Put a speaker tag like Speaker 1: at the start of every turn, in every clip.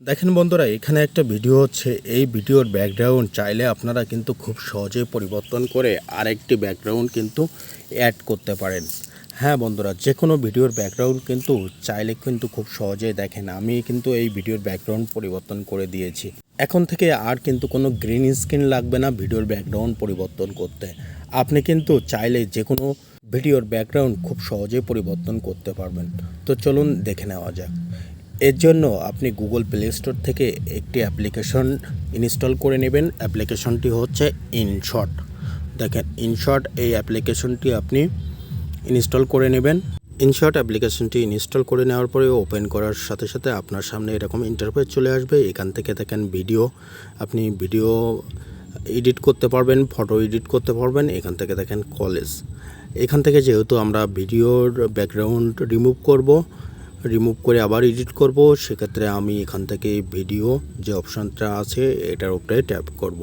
Speaker 1: দেখেন বন্ধুরা, এখানে একটা ভিডিও হচ্ছে, এই ভিডিওর ব্যাকগ্রাউন্ড চাইলে আপনারা কিন্তু খুব সহজেই পরিবর্তন করে আরেকটি ব্যাকগ্রাউন্ড কিন্তু অ্যাড করতে পারেন। হ্যাঁ বন্ধুরা যে কোনো ভিডিওর ব্যাকগ্রাউন্ড কিন্তু চাইলে কিন্তু খুব সহজেই দেখেন, আমি কিন্তু এই ভিডিওর ব্যাকগ্রাউন্ড পরিবর্তন করে দিয়েছি। এখন থেকে আর কিন্তু কোনো গ্রিন স্ক্রিন লাগবে না ভিডিওর ব্যাকগ্রাউন্ড পরিবর্তন করতে। আপনি কিন্তু চাইলে যে কোনো ভিডিওর ব্যাকগ্রাউন্ড খুব সহজেই পরিবর্তন করতে পারবেন। তো চলুন দেখে নেওয়া যাক। এর জন্য আপনি গুগল প্লে স্টোর থেকে একটি অ্যাপ্লিকেশন ইনস্টল করে নেবেন। অ্যাপ্লিকেশনটি হচ্ছে ইনশট দেখেন ইনশট এই অ্যাপ্লিকেশনটি আপনি ইনস্টল করে নেবেন। ইনশট অ্যাপ্লিকেশনটি ইনস্টল করে নেওয়ার পরে ওপেন করার সাথে সাথে আপনার সামনে এরকম ইন্টারফেস চলে আসবে। এখান থেকে দেখেন ভিডিও আপনি ভিডিও এডিট করতে পারবেন ফটো এডিট করতে পারবেন। এখান থেকে দেখেন কলেজ এখান থেকে যেহেতু আমরা ভিডিওর ব্যাকগ্রাউন্ড রিমুভ করব রিমুভ করে আবার এডিট করব। সেক্ষেত্রে আমি এখান থেকে ভিডিও যে অপশানটা আছে, এটার উপরে ট্যাপ করব।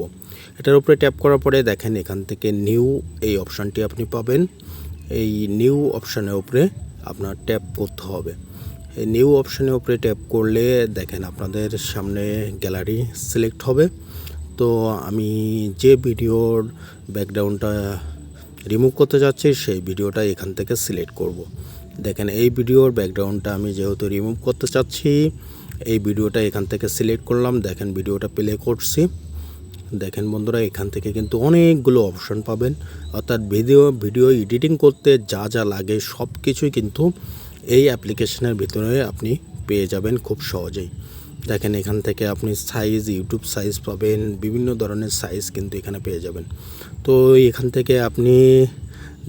Speaker 1: এটার উপরে ট্যাপ করার পরে দেখেন এখান থেকে নিউ এই অপশানটি আপনি পাবেন। এই নিউ অপশানের উপরে আপনার ট্যাপ করতে হবে। এই নিউ অপশানের উপরে ট্যাপ করলে দেখেন আপনাদের সামনে গ্যালারি সিলেক্ট হবে। তো আমি যে ভিডিওর ব্যাকগ্রাউন্ডটা রিমুভ করতে যাচ্ছি, সেই ভিডিওটা এখান থেকে সিলেক্ট করব। দেখেন, এই ভিডিওর ব্যাকগ্রাউন্ডটা আমি যেহেতু রিমুভ করতে চাচ্ছি, এই ভিডিওটা এখান থেকে সিলেক্ট করলাম। দেখেন, ভিডিওটা প্লে করছি। দেখেন বন্ধুরা, এখান থেকে কিন্তু অনেকগুলো অপশন পাবেন। অর্থাৎ ভিডিও ভিডিও এডিটিং করতে যা যা লাগে সব কিছুই কিন্তু এই অ্যাপ্লিকেশনের ভিতরে আপনি পেয়ে যাবেন খুব সহজেই। দেখেন এখান থেকে আপনি সাইজ ইউটিউব সাইজ পাবেন, বিভিন্ন ধরনের সাইজ কিন্তু এখানে পেয়ে যাবেন। তো এখান থেকে আপনি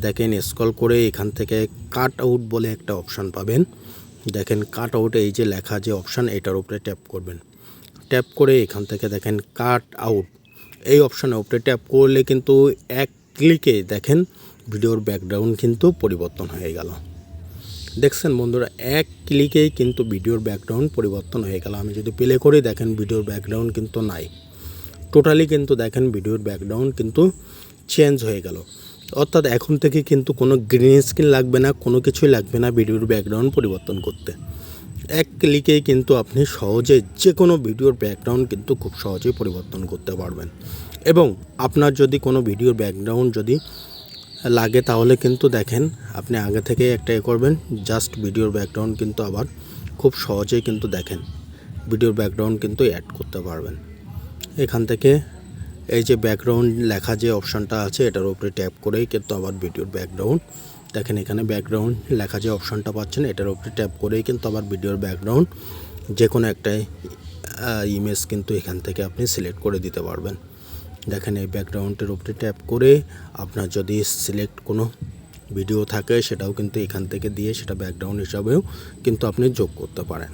Speaker 1: দেখেন স্কল করে এখান থেকে কাট আউট বলে একটা অপশান পাবেন। দেখেন কাট আউট এই যে লেখা যে অপশান এটার উপরে ট্যাপ করবেন। ট্যাপ করে এখান থেকে দেখেন কাট আউট এই অপশানের উপরে ট্যাপ করলে কিন্তু এক ক্লিকে দেখেন ভিডিওর ব্যাকগ্রাউন্ড কিন্তু পরিবর্তন হয়ে গেল। দেখছেন বন্ধুরা, এক ক্লিকেই কিন্তু ভিডিওর ব্যাকগ্রাউন্ড পরিবর্তন হয়ে গেল। আমি যদি প্লে করি, দেখেন ভিডিওর ব্যাকগ্রাউন্ড কিন্তু নাই। টোটালি কিন্তু দেখেন ভিডিওর ব্যাকগ্রাউন্ড কিন্তু চেঞ্জ হয়ে গেল। অর্থাৎ এখন থেকে কিন্তু কোনো গ্রিন স্ক্রিন লাগবে না, কোনো কিছুই লাগবে না ভিডিওর ব্যাকগ্রাউন্ড পরিবর্তন করতে। এক ক্লিকেই কিন্তু আপনি সহজে যে কোনো ভিডিওর ব্যাকগ্রাউন্ড কিন্তু খুব সহজেই পরিবর্তন করতে পারবেন। এবং আপনার যদি কোনো ভিডিওর ব্যাকগ্রাউন্ড যদি লাগে তাহলে কিন্তু দেখেন, আপনি আগে থেকে একটা এ করবেন জাস্ট ভিডিওর ব্যাকগ্রাউন্ড কিন্তু আবার খুব সহজেই কিন্তু দেখেন ভিডিওর ব্যাকগ্রাউন্ড কিন্তু অ্যাড করতে পারবেন। এখান থেকে এই যে ব্যাকগ্রাউন্ড লেখা যে অপশানটা আছে, এটার উপরে ট্যাপ করেই কিন্তু আবার ভিডিওর ব্যাকগ্রাউন্ড দেখেন এখানে ব্যাকগ্রাউন্ড লেখা যে অপশানটা পাচ্ছেন, এটার উপরে ট্যাপ করেই কিন্তু আবার ভিডিওর ব্যাকগ্রাউন্ড যে কোনো একটা ইমেজ কিন্তু এখান থেকে আপনি সিলেক্ট করে দিতে পারবেন। দেখেন এই ব্যাকগ্রাউন্ডের উপরে ট্যাপ করে আপনার যদি সিলেক্ট কোনো ভিডিও থাকে সেটাও কিন্তু এখান থেকে দিয়ে সেটা ব্যাকগ্রাউন্ড হিসাবেও কিন্তু আপনি যোগ করতে পারেন।